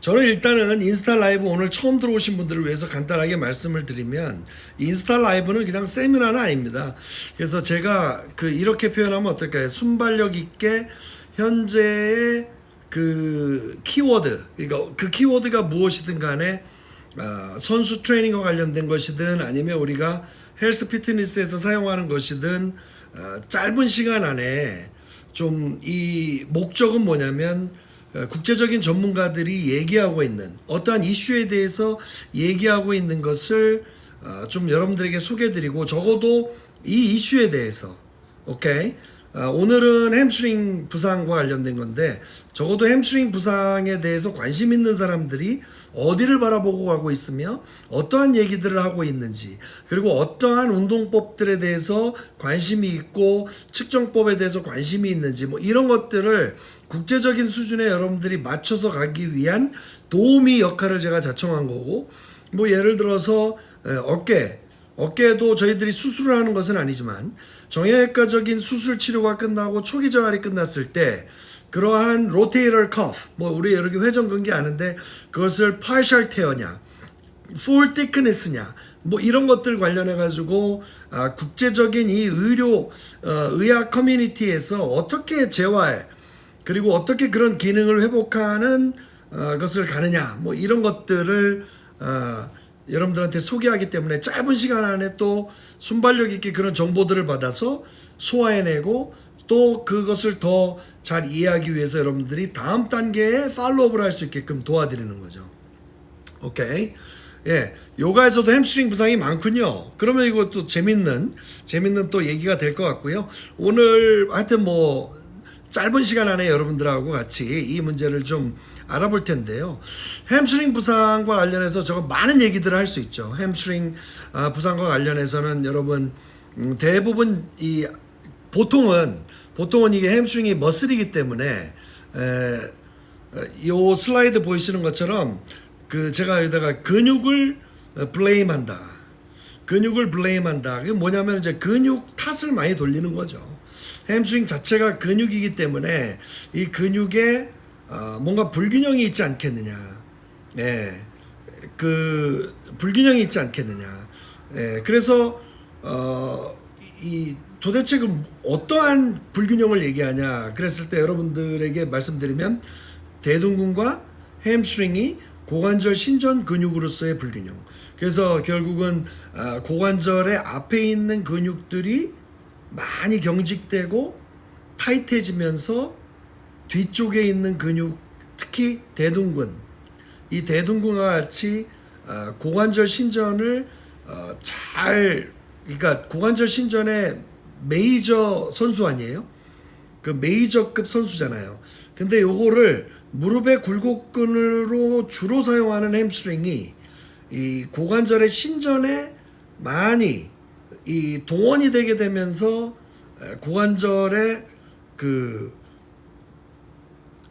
저는 일단은 인스타 라이브 오늘 처음 들어오신 분들을 위해서 간단하게 말씀을 드리면 인스타 라이브는 그냥 세미나는 아닙니다. 그래서 제가 그 이렇게 표현하면 어떨까요? 순발력 있게 현재의 그 키워드, 그러니까 그 키워드가 무엇이든 간에 아, 선수 트레이닝과 관련된 것이든 아니면 우리가 헬스 피트니스에서 사용하는 것이든 아, 짧은 시간 안에 좀 이 목적은 뭐냐면 어, 국제적인 전문가들이 얘기하고 있는 어떠한 이슈에 대해서 얘기하고 있는 것을 어, 좀 여러분들에게 소개해드리고 적어도 이 이슈에 대해서 오케이? 어, 오늘은 햄스트링 부상과 관련된 건데 적어도 햄스트링 부상에 대해서 관심 있는 사람들이 어디를 바라보고 가고 있으며 어떠한 얘기들을 하고 있는지 그리고 어떠한 운동법들에 대해서 관심이 있고 측정법에 대해서 관심이 있는지 뭐 이런 것들을 국제적인 수준에 여러분들이 맞춰서 가기 위한 도우미 역할을 제가 자청한 거고 뭐 예를 들어서 에, 어깨 어깨도 저희들이 수술을 하는 것은 아니지만 정형외과적인 수술 치료가 끝나고 초기 재활이 끝났을 때 그러한 로테이럴 커프 뭐 우리 여러 개 회전근개 아는데 그것을 partial tear냐 full thickness냐 뭐 이런 것들 관련해 가지고 아, 국제적인 이 의료 어, 의학 커뮤니티에서 어떻게 재활 그리고 어떻게 그런 기능을 회복하는 어, 것을 가느냐 뭐 이런 것들을 어, 여러분들한테 소개하기 때문에 짧은 시간 안에 또 순발력 있게 그런 정보들을 받아서 소화해내고 또 그것을 더 잘 이해하기 위해서 여러분들이 다음 단계에 팔로우업을 할 수 있게끔 도와드리는 거죠. 오케이. 예, 요가에서도 햄스트링 부상이 많군요. 그러면 이것도 재밌는 재밌는 또 얘기가 될 것 같고요. 오늘 하여튼 뭐 짧은 시간 안에 여러분들하고 같이 이 문제를 좀 알아볼 텐데요. 햄스트링 부상과 관련해서 저거 많은 얘기들을 할 수 있죠. 햄스트링 아, 부상과 관련해서는 여러분 음, 대부분 이 보통은 보통은 이게 햄스트링이 머슬이기 때문에 에, 요 슬라이드 보이시는 것처럼 그 제가 여기다가 근육을 블레임한다. 근육을 블레임한다. 그게 뭐냐면 이제 근육 탓을 많이 돌리는 거죠. 햄스트링 자체가 근육이기 때문에 이 근육에 어, 뭔가 불균형이 있지 않겠느냐. 예. 그 불균형이 있지 않겠느냐. 예. 그래서 어, 이 도대체 그 어떠한 불균형을 얘기하냐. 그랬을 때 여러분들에게 말씀드리면 대둔근과 햄스트링이 고관절 신전 근육으로서의 불균형. 그래서 결국은 아, 고관절의 앞에 있는 근육들이 많이 경직되고 타이트해지면서 뒤쪽에 있는 근육, 특히 대둔근, 이 대둔근과 같이 아, 고관절 신전을 어, 잘, 그러니까 고관절 신전의 메이저 선수 아니에요? 그 메이저급 선수잖아요. 근데 요거를 무릎의 굴곡근으로 주로 사용하는 햄스트링이 이 고관절의 신전에 많이 이 동원이 되게 되면서 에, 고관절의 그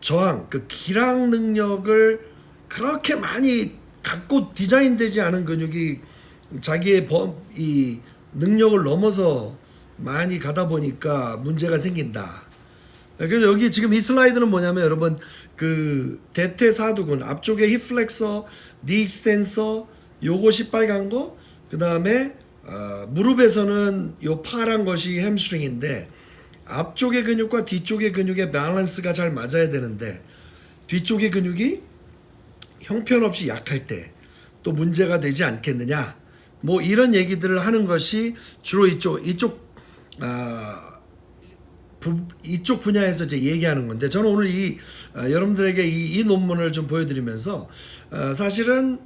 저항, 그 기랑 능력을 그렇게 많이 갖고 디자인되지 않은 근육이 자기의 범, 이 능력을 넘어서 많이 가다 보니까 문제가 생긴다. 그래서 여기 지금 이 슬라이드는 뭐냐면 여러분 그 대퇴사두근 앞쪽에 힙 플렉서, 니 익스텐서 요것이 빨간 거, 그 다음에 어, 무릎에서는 요 파란 것이 햄스트링인데 앞쪽의 근육과 뒤쪽의 근육의 밸런스가 잘 맞아야 되는데 뒤쪽의 근육이 형편없이 약할 때 또 문제가 되지 않겠느냐? 뭐 이런 얘기들을 하는 것이 주로 이쪽 이쪽 아 부, 이쪽 분야에서 이제 얘기하는 건데 저는 오늘 이 아, 여러분들에게 이, 이 논문을 좀 보여드리면서 아, 사실은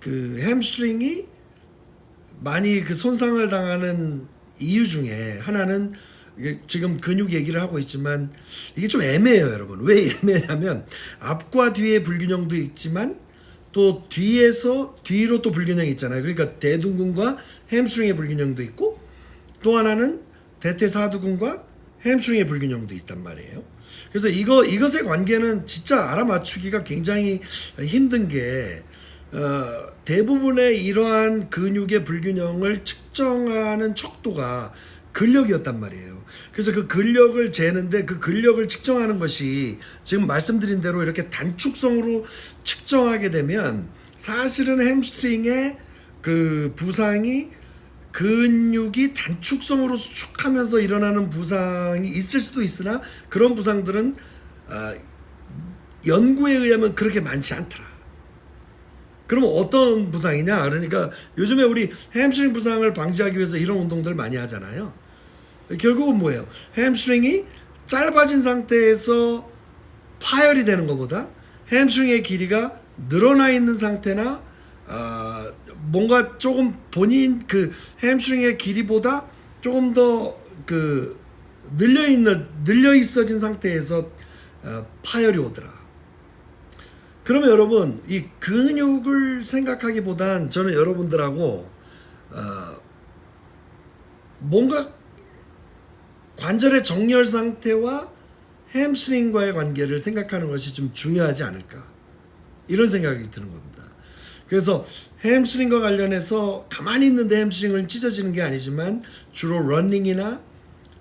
그 햄스트링이 많이 그 손상을 당하는 이유 중에 하나는 지금 근육 얘기를 하고 있지만 이게 좀 애매해요, 여러분. 왜 애매냐면 앞과 뒤의 불균형도 있지만 또 뒤에서 뒤로 또 불균형이 있잖아요. 그러니까 대둔근과 햄스트링의 불균형도 있고 또 하나는 대퇴사두근과 햄스트링의 불균형도 있단 말이에요. 그래서 이거 이것의 관계는 진짜 알아맞추기가 굉장히 힘든 게 어, 대부분의 이러한 근육의 불균형을 측정하는 척도가 근력이었단 말이에요. 그래서 그 근력을 재는데 그 근력을 측정하는 것이 지금 말씀드린 대로 이렇게 단축성으로 측정하게 되면 사실은 햄스트링의 그 부상이 근육이 단축성으로 수축하면서 일어나는 부상이 있을 수도 있으나 그런 부상들은 아, 연구에 의하면 그렇게 많지 않더라. 그러면 어떤 부상이냐? 그러니까 요즘에 우리 햄스트링 부상을 방지하기 위해서 이런 운동들 많이 하잖아요. 결국은 뭐예요? 햄스트링이 짧아진 상태에서 파열이 되는 것보다 햄스트링의 길이가 늘어나 있는 상태나 아, 뭔가 조금 본인 그 햄스트링의 길이보다 조금 더 그 늘려 있는 늘려 있어진 상태에서 어, 파열이 오더라. 그러면 여러분 이 근육을 생각하기보단 저는 여러분들하고 어, 뭔가 관절의 정렬 상태와 햄스트링과의 관계를 생각하는 것이 좀 중요하지 않을까 이런 생각이 드는 겁니다. 그래서 햄스트링과 관련해서 가만히 있는데 햄스트링을 찢어지는 게 아니지만 주로 러닝이나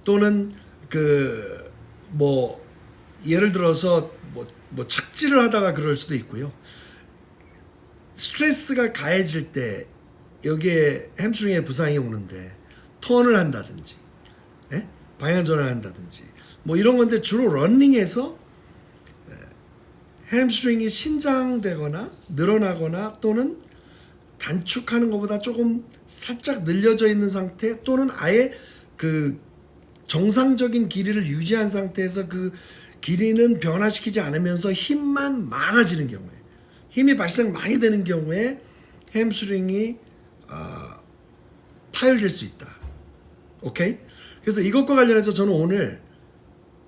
또는 그 뭐 예를 들어서 뭐, 뭐 착지를 하다가 그럴 수도 있고요. 스트레스가 가해질 때 여기에 햄스트링에 부상이 오는데 턴을 한다든지 예? 방향 전환을 한다든지 뭐 이런 건데 주로 러닝에서 예, 햄스트링이 신장되거나 늘어나거나 또는 단축하는 것보다 조금 살짝 늘려져 있는 상태 또는 아예 그 정상적인 길이를 유지한 상태에서 그 길이는 변화시키지 않으면서 힘만 많아지는 경우에 힘이 발생 많이 되는 경우에 햄스트링이 아, 파열될 수 있다. 오케이? 그래서 이것과 관련해서 저는 오늘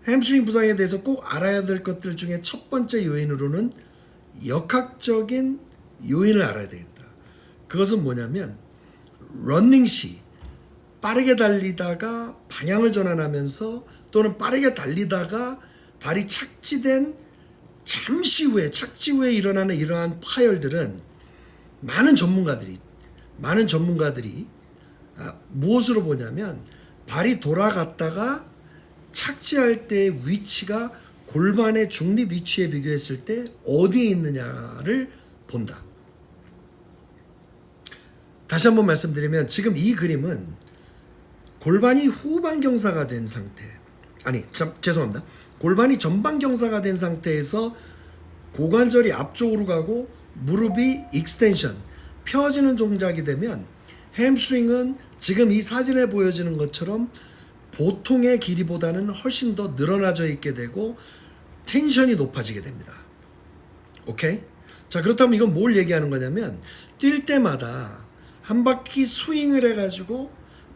햄스트링 부상에 대해서 꼭 알아야 될 것들 중에 첫 번째 요인으로는 역학적인 요인을 알아야 되겠다. 그것은 뭐냐면 러닝 시 빠르게 달리다가 방향을 전환하면서 또는 빠르게 달리다가 발이 착지된 잠시 후에 착지 후에 일어나는 이러한 파열들은 많은 전문가들이 많은 전문가들이 아, 무엇으로 보냐면 발이 돌아갔다가 착지할 때의 위치가 골반의 중립 위치에 비교했을 때 어디에 있느냐를 본다. 다시 한번 말씀드리면 지금 이 그림은 골반이 후방 경사가 된 상태. 아니, 참, 죄송합니다. 골반이 전방 경사가 된 상태에서 고관절이 앞쪽으로 가고 무릎이 익스텐션, 펴지는 동작이 되면 햄스트링은 지금 이 사진에 보여지는 것처럼 보통의 길이보다는 훨씬 더 늘어나져 있게 되고 텐션이 높아지게 됩니다. 오케이? 자, 그렇다면 이건 뭘 얘기하는 거냐면 뛸 때마다 한 바퀴 스윙을 해 가지고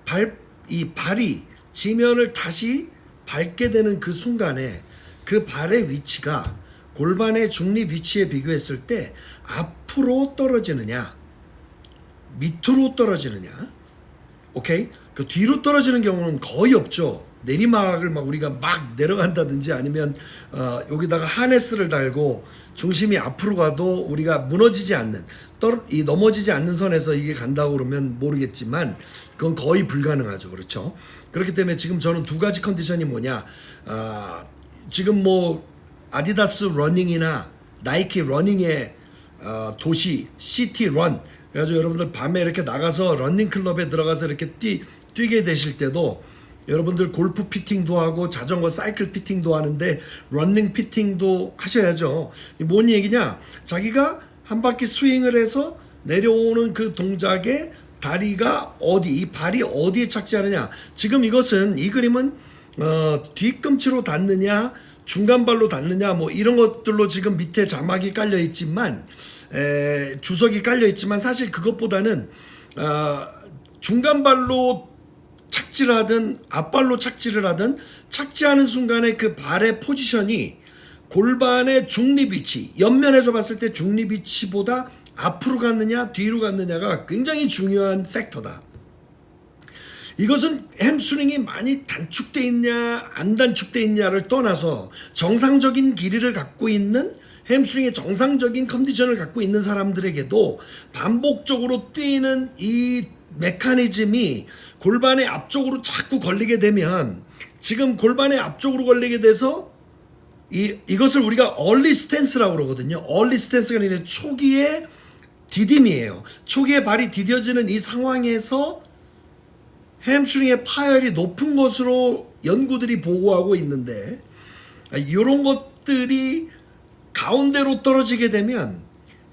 발, 이 발이 지면을 다시 밟게 되는 그 순간에 그 발의 위치가 골반의 중립 위치에 비교했을 때 앞으로 떨어지느냐, 밑으로 떨어지느냐, 오케이? 그 뒤로 떨어지는 경우는 거의 없죠. 내리막을 막 우리가 막 내려간다든지 아니면 어, 여기다가 하네스를 달고 중심이 앞으로 가도 우리가 무너지지 않는 떨, 이 넘어지지 않는 선에서 이게 간다고 그러면 모르겠지만 그건 거의 불가능하죠. 그렇죠? 그렇기 때문에 지금 저는 두 가지 컨디션이 뭐냐? 아, 지금 뭐 아디다스 러닝이나 나이키 러닝의 어, 도시 시티 런 그래가지고 여러분들 밤에 이렇게 나가서 러닝 클럽에 들어가서 이렇게 뛰 뛰게 되실 때도 여러분들 골프 피팅도 하고 자전거 사이클 피팅도 하는데 러닝 피팅도 하셔야죠. 이뭔 얘기냐? 자기가 한 바퀴 스윙을 해서 내려오는 그 동작에 다리가 어디, 이 발이 어디에 착지하느냐. 지금 이것은 이 그림은 어, 뒤꿈치로 닿느냐, 중간발로 닿느냐, 뭐 이런 것들로 지금 밑에 자막이 깔려 있지만 에, 주석이 깔려 있지만 사실 그것보다는 어, 중간발로 착지를 하든 앞발로 착지를 하든 착지하는 순간에 그 발의 포지션이 골반의 중립 위치, 옆면에서 봤을 때 중립 위치보다 앞으로 갔느냐 뒤로 갔느냐가 굉장히 중요한 팩터다. 이것은 햄스트링이 많이 단축돼 있냐 안 단축돼 있냐를 떠나서 정상적인 길이를 갖고 있는 햄스트링의 정상적인 컨디션을 갖고 있는 사람들에게도 반복적으로 뛰는 이 메커니즘이 골반의 앞쪽으로 자꾸 걸리게 되면 지금 골반의 앞쪽으로 걸리게 돼서 이 이것을 우리가 얼리 스탠스라고 그러거든요. 얼리 스탠스가 아니라 초기의 디딤이에요. 초기에 발이 디뎌지는 이 상황에서 햄스트링의 파열이 높은 것으로 연구들이 보고하고 있는데 이런 것들이 가운데로 떨어지게 되면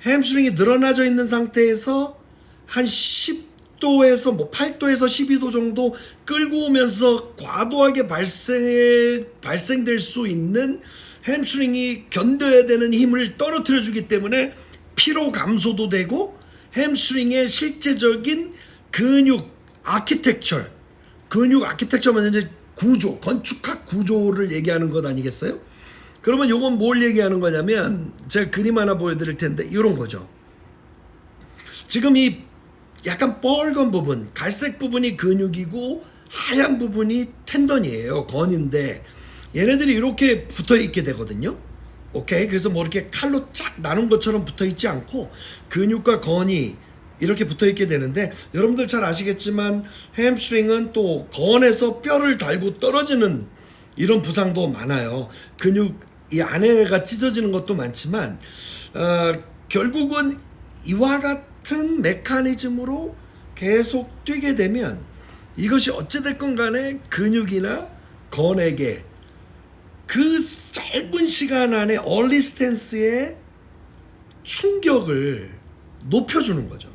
햄스트링이 늘어나져 있는 상태에서 한 10 도에서 뭐 8도에서 12도 정도 끌고 오면서 과도하게 발생해 발생될 수 있는 햄스트링이 견뎌야 되는 힘을 떨어뜨려 주기 때문에 피로 감소도 되고 햄스트링의 실제적인 근육 아키텍처 근육 아키텍처면 이제 구조 건축학 구조를 얘기하는 것 아니겠어요? 그러면 요건 뭘 얘기하는 거냐면 제가 그림 하나 보여드릴 텐데 이런 거죠. 지금 이 약간 뻘건 부분, 갈색 부분이 근육이고 하얀 부분이 텐던이에요. 건인데 얘네들이 이렇게 붙어 있게 되거든요. 오케이. 그래서 뭐 이렇게 칼로 쫙 나눈 것처럼 붙어 있지 않고 근육과 건이 이렇게 붙어 있게 되는데 여러분들 잘 아시겠지만 햄스트링은 또 건에서 뼈를 달고 떨어지는 이런 부상도 많아요. 근육 이 안에가 찢어지는 것도 많지만 어, 결국은 이와 같은 메커니즘으로 계속 뛰게 되면 이것이 어찌됐건 간에 근육이나 건에게 그 짧은 시간 안에 얼리 스탠스의 충격을 높여주는 거죠.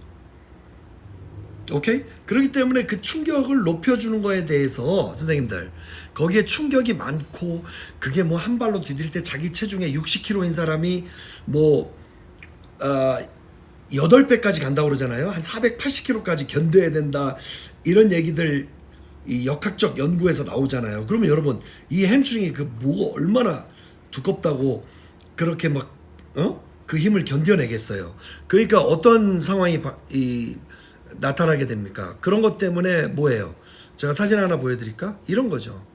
오케이? 그렇기 때문에 그 충격을 높여주는 거에 대해서 선생님들 거기에 충격이 많고 그게 뭐 한 발로 디딜 때 자기 체중의 60kg인 사람이 뭐 어, 8배까지 간다고 그러잖아요. 한 480kg까지 견뎌야 된다. 이런 얘기들 이 역학적 연구에서 나오잖아요. 그러면 여러분 이 햄스트링이 그 뭐가 얼마나 두껍다고 그렇게 막 어? 그 힘을 견뎌내겠어요. 그러니까 어떤 상황이 바, 이 나타나게 됩니까? 그런 것 때문에 뭐예요? 제가 사진 하나 보여드릴까? 이런 거죠.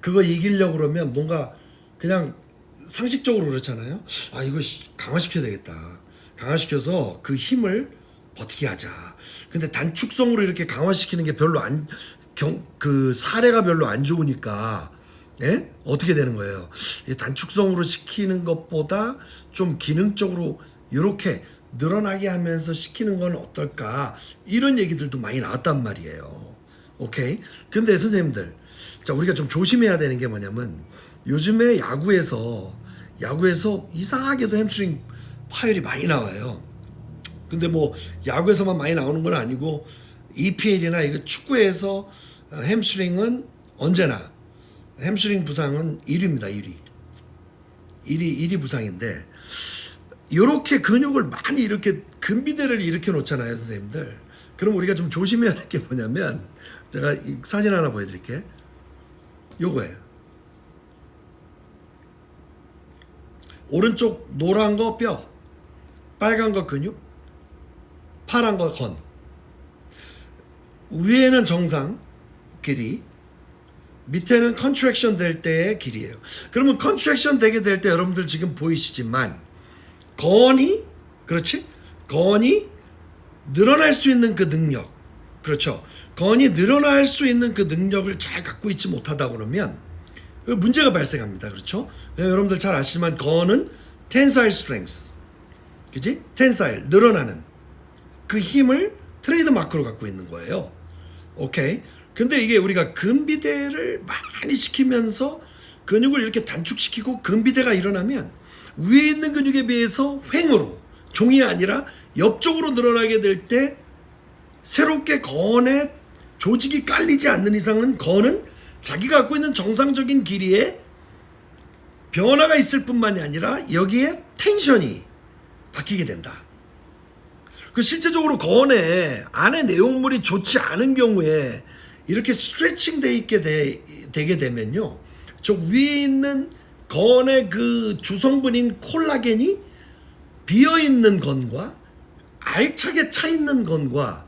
그거 이기려고 그러면 뭔가 그냥 상식적으로 그렇잖아요. 아 이거 시- 강화시켜야 되겠다. 강화시켜서 그 힘을 버티게 하자. 근데 단축성으로 이렇게 강화시키는 게 별로 안 경 그 사례가 별로 안 좋으니까 예? 어떻게 되는 거예요? 이 단축성으로 시키는 것보다 좀 기능적으로 이렇게 늘어나게 하면서 시키는 건 어떨까? 이런 얘기들도 많이 나왔단 말이에요. 오케이? 근데 선생님들, 자, 우리가 좀 조심해야 되는 게 뭐냐면 요즘에 야구에서 야구에서 이상하게도 햄스트링 파열이 많이 나와요. 근데 뭐 야구에서만 많이 나오는 건 아니고 EPL이나 이거 축구에서 어, 햄스트링은 언제나 햄스트링 부상은 1위입니다. 1위. 1위 1위 부상인데 이렇게 근육을 많이 이렇게 근비대를 일으켜 놓잖아요, 선생님들. 그럼 우리가 좀 조심해야 할 게 뭐냐면 제가 이 사진 하나 보여드릴게. 요거예요. 오른쪽 노란 거 뼈, 빨간 거 근육, 파란 거 건. 위에는 정상 길이, 밑에는 컨트랙션 될 때의 길이에요. 그러면 컨트랙션 되게 될 때 여러분들 지금 보이시지만 건이 그렇지? 건이 늘어날 수 있는 그 능력. 그렇죠. 건이 늘어날 수 있는 그 능력을 잘 갖고 있지 못하다 그러면 그 문제가 발생합니다. 그렇죠? 왜냐면 여러분들 잘 아시지만 건은 tensile strength. 그지? tensile 늘어나는 그 힘을 트레이드 마크로 갖고 있는 거예요. 오케이. 근데 이게 우리가 근비대를 많이 시키면서 근육을 이렇게 단축시키고 근비대가 일어나면 위에 있는 근육에 비해서 횡으로 종이 아니라 옆쪽으로 늘어나게 될 때 새롭게 건에 조직이 깔리지 않는 이상은 건은 자기가 갖고 있는 정상적인 길이에 변화가 있을 뿐만이 아니라 여기에 텐션이 바뀌게 된다. 그 실제적으로 건에 안에 내용물이 좋지 않은 경우에 이렇게 스트레칭 돼 있게 되, 되게 되면요. 저 위에 있는 건의 그 주성분인 콜라겐이 비어 있는 건과 알차게 차 있는 건과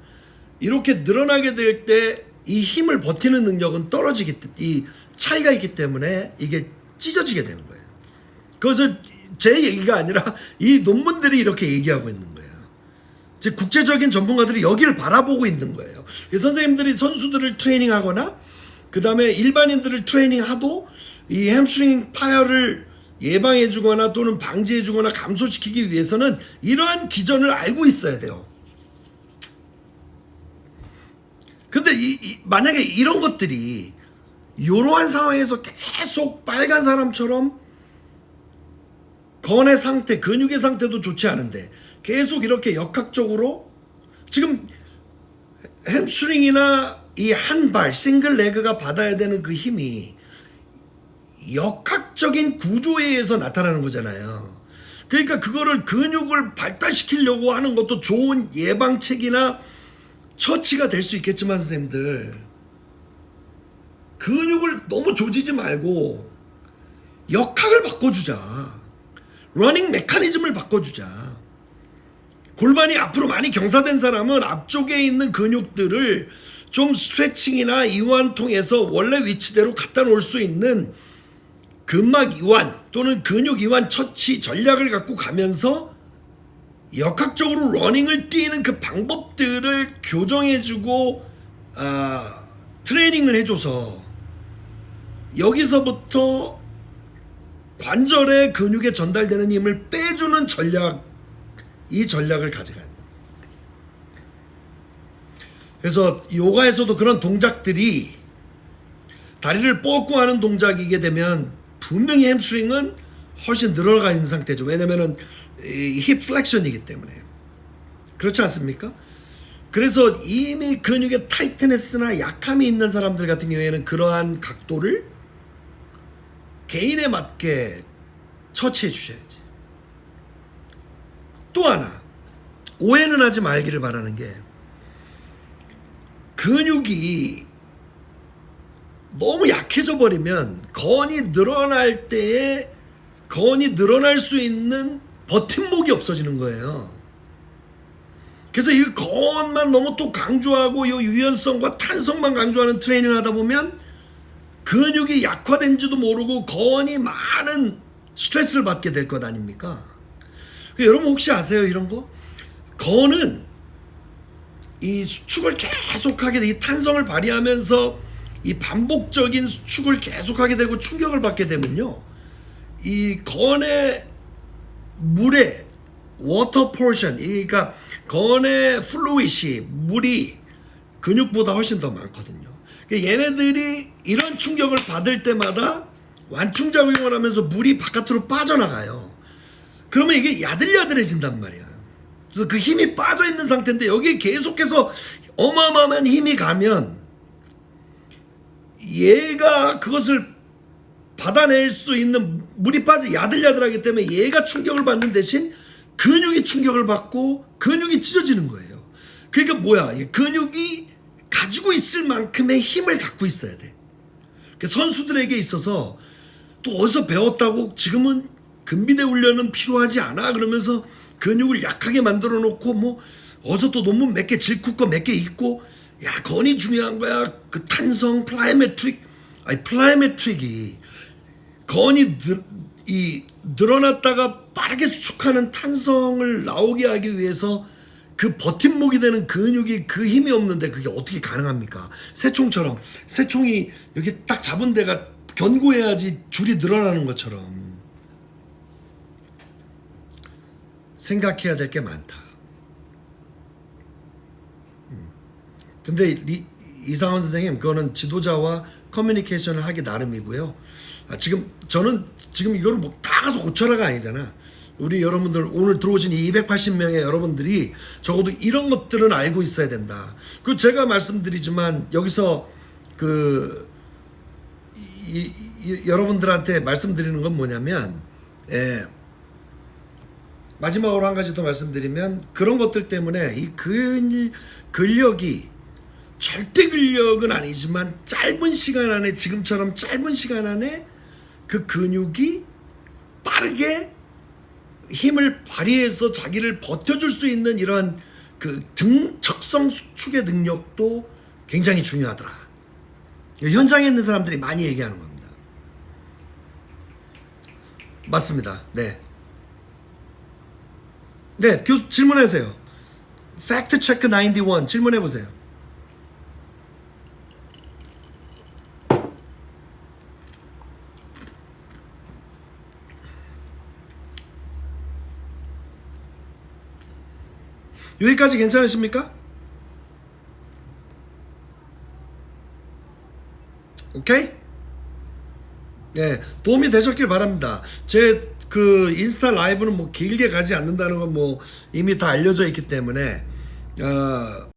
이렇게 늘어나게 될 때 이 힘을 버티는 능력은 떨어지기 때- 이 차이가 있기 때문에 이게 찢어지게 되는 거예요. 그것을 제 얘기가 아니라 이 논문들이 이렇게 얘기하고 있는 거예요. 이제 국제적인 전문가들이 여기를 바라보고 있는 거예요. 그래서 선생님들이 선수들을 트레이닝하거나 그 다음에 일반인들을 트레이닝하도 이 햄스트링 파열을 예방해주거나 또는 방지해주거나 감소시키기 위해서는 이러한 기전을 알고 있어야 돼요. 근데 이, 이- 만약에 이런 것들이 이러한 상황에서 계속 빨간 사람처럼 건의 상태, 근육의 상태도 좋지 않은데 계속 이렇게 역학적으로 지금 햄스트링이나 이 한 발, 싱글 레그가 받아야 되는 그 힘이 역학적인 구조에 의해서 나타나는 거잖아요. 그러니까 그거를 근육을 발달시키려고 하는 것도 좋은 예방책이나 처치가 될 수 있겠지만 선생님들 근육을 너무 조지지 말고 역학을 바꿔주자. 러닝 메커니즘을 바꿔주자. 골반이 앞으로 많이 경사된 사람은 앞쪽에 있는 근육들을 좀 스트레칭이나 이완 통해서 원래 위치대로 갖다 놓을 수 있는 근막 이완 또는 근육 이완 처치 전략을 갖고 가면서 역학적으로 러닝을 뛰는 그 방법들을 교정해주고 아, 트레이닝을 해줘서 여기서부터 관절의 근육에 전달되는 힘을 빼주는 전략 이 전략을 가져가는. 그래서 요가에서도 그런 동작들이 다리를 뻗고 하는 동작이게 되면 분명히 햄스트링은 훨씬 늘어가 있는 상태죠. 왜냐면은 힙 플렉션이기 때문에 그렇지 않습니까? 그래서 이미 근육에 타이트네스나 약함이 있는 사람들 같은 경우에는 그러한 각도를 개인에 맞게 처치해 주셔야지. 또 하나 오해는 하지 말기를 바라는 게 근육이 너무 약해져 버리면 건이 늘어날 때에 건이 늘어날 수 있는 버팀목이 없어지는 거예요. 그래서 이 건만 너무 또 강조하고 이 유연성과 탄성만 강조하는 트레이닝 하다 보면 근육이 약화된지도 모르고 건이 많은 스트레스를 받게 될 것 아닙니까? 그 여러분 혹시 아세요 이런 거? 건은 이 수축을 계속하게 돼, 이 탄성을 발휘하면서 이 반복적인 수축을 계속하게 되고 충격을 받게 되면요, 이 건의 물의 워터 포션, 그러니까 건의 플루이시 물이 근육보다 훨씬 더 많거든요. 그러니까 얘네들이 이런 충격을 받을 때마다 완충작용을 하면서 물이 바깥으로 빠져나가요. 그러면 이게 야들야들해진단 말이야. 그래서 그 힘이 빠져 있는 상태인데 여기에 계속해서 어마어마한 힘이 가면 얘가 그것을 받아낼 수 있는 물이 빠져 야들야들하기 때문에 얘가 충격을 받는 대신 근육이 충격을 받고 근육이 찢어지는 거예요. 그러니까 뭐야? 이 근육이 가지고 있을 만큼의 힘을 갖고 있어야 돼. 그 선수들에게 있어서 또 어디서 배웠다고 지금은 근비대 훈련은 필요하지 않아 그러면서 근육을 약하게 만들어 놓고 뭐 어디서 또 논문 몇 개 질쿠 거몇 개 있고 야 건이 중요한 거야 그 탄성 플라이메트릭 아니 플라이메트릭이 건이 늘, 이 늘어났다가 빠르게 수축하는 탄성을 나오게 하기 위해서 그 버팀목이 되는 근육이 그 힘이 없는데 그게 어떻게 가능합니까? 새총처럼 새총이 여기 딱 잡은 데가 견고해야지 줄이 늘어나는 것처럼 생각해야 될 게 많다. 음. 근데 리, 이상원 선생님 그거는 지도자와 커뮤니케이션을 하기 나름이고요. 아, 지금 저는 지금 이거를 뭐 다 가서 고쳐라가 아니잖아. 우리 여러분들 오늘 들어오신 이 280명의 여러분들이 적어도 이런 것들은 알고 있어야 된다. 그 제가 말씀드리지만 여기서 그 이, 이, 여러분들한테 말씀드리는 건 뭐냐면 예. 마지막으로 한 가지 더 말씀드리면 그런 것들 때문에 이 근, 근력이 절대 근력은 아니지만 짧은 시간 안에 지금처럼 짧은 시간 안에 그 근육이 빠르게 힘을 발휘해서 자기를 버텨줄 수 있는 이런 그 등척성 수축의 능력도 굉장히 중요하더라. 현장에 있는 사람들이 많이 얘기하는 겁니다. 맞습니다. 네. 네, 교수 질문하세요. 팩트 체크 91 질문해 보세요. 여기까지 괜찮으십니까? 오케이? 네, 도움이 되셨길 바랍니다. 제 그 인스타 라이브는 뭐 길게 가지 않는다는 건 뭐 이미 다 알려져 있기 때문에 어,